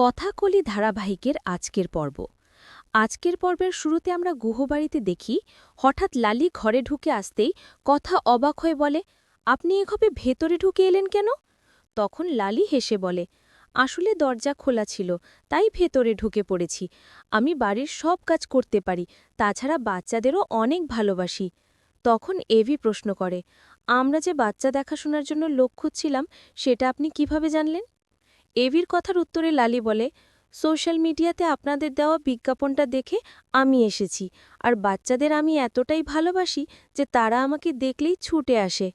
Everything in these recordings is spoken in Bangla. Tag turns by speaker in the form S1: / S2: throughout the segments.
S1: কথাকলি ধারাবাহিকের আজকের পর্ব। আজকের পর্বের শুরুতে আমরা গুহবাড়িতে দেখি, হঠাৎ লালি ঘরে ঢুকে আসতেই কথা অবাক হয়ে বলে, আপনি এভাবে ভেতরে ঢুকে এলেন কেন? তখন লালি হেসে বলে, আসলে দরজা খোলা ছিল, তাই ভেতরে ঢুকে পড়েছি। আমি বাড়ির সব কাজ করতে পারি, তাছাড়া বাচ্চাদেরও অনেক ভালোবাসি। তখন এভি প্রশ্ন করে, আমরা যে বাচ্চা দেখাশোনার জন্য লোক খুঁজছিলাম, সেটা আপনি কীভাবে জানলেন? এভির কথার উত্তরে লালি বলে, সোশ্যাল মিডিয়াতে আপনাদের দেওয়া বিজ্ঞাপনটা দেখে আমি এসেছি। আর বাচ্চাদের আমি এতটাই ভালোবাসি যে তারা আমাকে দেখলেই ছুটে আসে।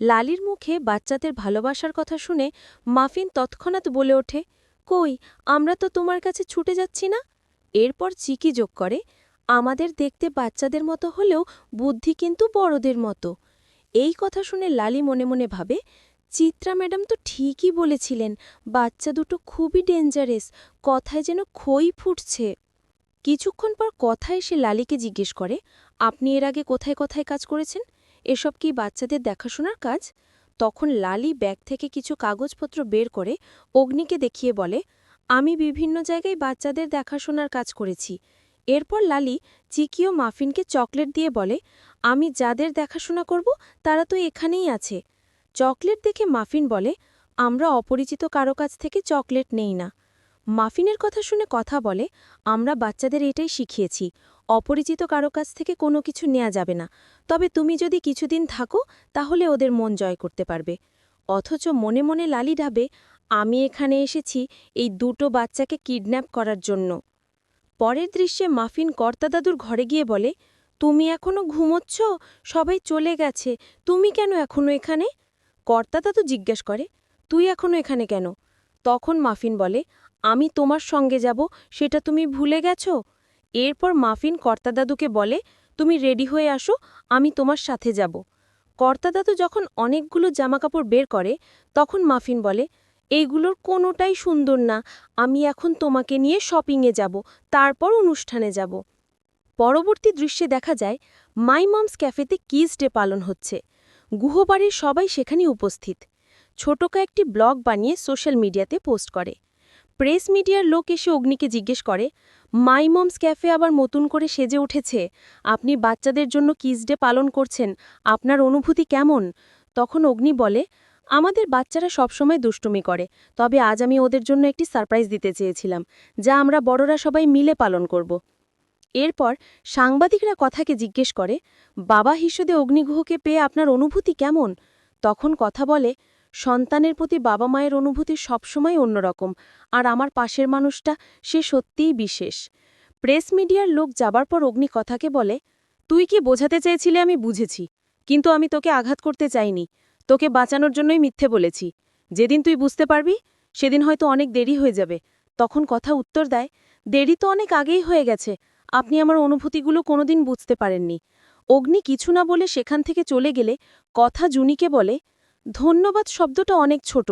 S1: লালির মুখে বাচ্চাদের ভালোবাসার কথা শুনে মাফিন তৎক্ষণাৎ বলে ওঠে, কই, আমরা তো তোমার কাছে ছুটে যাচ্ছি না? এরপর চিকি যোগ করে, আমাদের দেখতে বাচ্চাদের মতো হলেও বুদ্ধি কিন্তু বড়দের মতো। এই কথা শুনে লালি মনে মনে ভাবে চিত্রা ম্যাডাম তো ঠিকই বলেছিলেন, বাচ্চা দুটো খুবই ডেঞ্জারেস কথায় যেন খই ফুটছে। কিছুক্ষণ পর কথা এসে লালিকে জিজ্ঞেস করে, আপনি এর আগে কোথায় কোথায় কাজ করেছেন? এসব কি বাচ্চাদের দেখাশোনার কাজ? তখন লালি ব্যাগ থেকে কিছু কাগজপত্র বের করে অগ্নিকে দেখিয়ে বলে, আমি বিভিন্ন জায়গায় বাচ্চাদের দেখাশোনার কাজ করেছি। এরপর লালি চিকি ও মাফিনকে চকলেট দিয়ে বলে, আমি যাদের দেখাশোনা করব, তারা তো এখানেই আছে। চকলেট দেখে মাফিন বলে, আমরা অপরিচিত কারও কাছ থেকে চকলেট নেই না। মাফিনের কথা শুনে কথা বলে, আমরা বাচ্চাদের এটাই শিখিয়েছি, অপরিচিত কারও কাছ থেকে কোনো কিছু নেওয়া যাবে না। তবে তুমি যদি কিছুদিন থাকো, তাহলে ওদের মন জয় করতে পারবে। অথচ মনে মনে লালি ডাবে আমি এখানে এসেছি এই দুটো বাচ্চাকে কিডন্যাপ করার জন্য। পরের দৃশ্যে মাফিন কর্তাদাদুর ঘরে গিয়ে বলে, তুমি এখনও ঘুমোচ্ছ? সবাই চলে গেছে। তুমি কেন এখনও এখানে? কর্তাদা তো জিজ্ঞেস করে, তুই এখনও এখানে কেন? তখন মাফিন বলে, আমি তোমার সঙ্গে যাব, সেটা তুমি ভুলে গেছ? এরপর মাফিন কর্তাদাদুকে বলে, তুমি রেডি হয়ে আসো, আমি তোমার সাথে যাব। কর্তাদাদু যখন অনেকগুলো জামাকাপড় বের করে, তখন মাফিন বলে, এইগুলোর কোনোটাই সুন্দর না, আমি এখন তোমাকে নিয়ে শপিংয়ে যাব, তারপর অনুষ্ঠানে যাব। পরবর্তী দৃশ্যে দেখা যায়, মাই মমস ক্যাফেতে কিজ ডে পালন হচ্ছে। গুহবাড়ির সবাই সেখানে উপস্থিত। ছোটকা একটি ব্লগ বানিয়ে সোশ্যাল মিডিয়াতে পোস্ট করে। প্রেস মিডিয়ার লোক এসে অগ্নিকে জিজ্ঞেস করে, মাই মমস ক্যাফে আবার নতুন করে সেজে উঠেছে? আপনি বাচ্চাদের জন্য কিজ ডে পালন করছেন, আপনার অনুভূতি কেমন? তখন অগ্নি বলে, আমাদের বাচ্চারা সবসময় দুষ্টুমি করে, তবে আজ আমি ওদের জন্য একটি সারপ্রাইজ দিতে চেয়েছিলাম, যা আমরা বড়রা সবাই মিলে পালন করব। এরপর সাংবাদিকরা কথাকে জিজ্ঞেস করে, বাবা হিসেবে অগ্নিগুহকে পেয়ে আপনার অনুভূতি কেমন? তখন কথা বলে, সন্তানের প্রতি বাবা মায়ের অনুভূতি সবসময় অন্যরকম, আর আমার পাশের মানুষটা, সে সত্যিই বিশেষ। প্রেস মিডিয়ার লোক যাবার পর অগ্নি কথাকে বলে, তুই কি বোঝাতে চেয়েছিলে আমি বুঝেছি, কিন্তু আমি তোকে আঘাত করতে চাইনি, তোকে বাঁচানোর জন্যই মিথ্যে বলেছি। যেদিন তুই বুঝতে পারবি, সেদিন হয়তো অনেক দেরি হয়ে যাবে। তখন কথা উত্তর দেয়, দেরি তো অনেক আগেই হয়ে গেছে আপনি আমার অনুভূতিগুলো কোনোদিন বুঝতে পারেননি। অগ্নি কিছু না বলে সেখান থেকে চলে গেলে কথা জুনিকে বলে, ধন্যবাদ শব্দটা অনেক ছোট।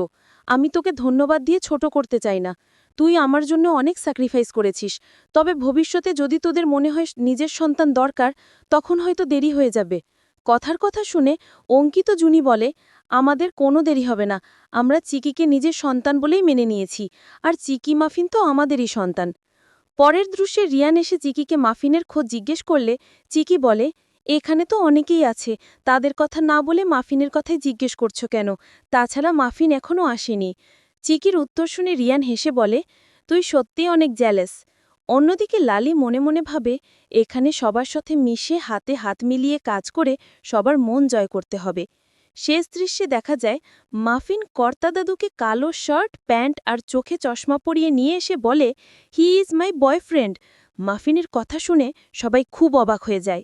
S1: আমি তোকে ধন্যবাদ দিয়ে ছোট করতে চাই না। তুই আমার জন্য অনেক স্যাক্রিফাইস করেছিস। তবে ভবিষ্যতে যদি তোদের মনে হয় নিজের সন্তান দরকার, তখন হয়তো দেরি হয়ে যাবে কথার কথা শুনে অঙ্কিত জুনি বলে, আমাদের কোনো দেরি হবে না। আমরা চিকিকে নিজের সন্তান বলেই মেনে নিয়েছি। আর চিকি মাফিন তো আমাদেরই সন্তান। পরের দৃশ্যে রিয়ান এসে চিকিকে মাফিনের খোঁজ জিজ্ঞেস করলে চিকি বলে, এখানে তো অনেকেই আছে, তাদের কথা না বলে মাফিনের কথাই জিজ্ঞেস করছ কেন? তাছাড়া মাফিন এখনও আসেনি। চিকির উত্তর শুনে রিয়ান হেসে বলে, তুই সত্যি অনেক জ্যালেস অন্যদিকে লালি মনে মনে ভাবে, এখানে সবার সাথে মিশে হাতে হাত মিলিয়ে কাজ করে সবার মন জয় করতে হবে। শেষ দৃশ্যে দেখা যায়, মাফিন কর্তাদাদুকে কালো শার্ট, প্যান্ট আর চোখে চশমা পরিয়ে নিয়ে এসে বলে হি ইজ মাই বয়ফ্রেন্ড মাফিনের কথা শুনে সবাই খুব অবাক হয়ে যায়।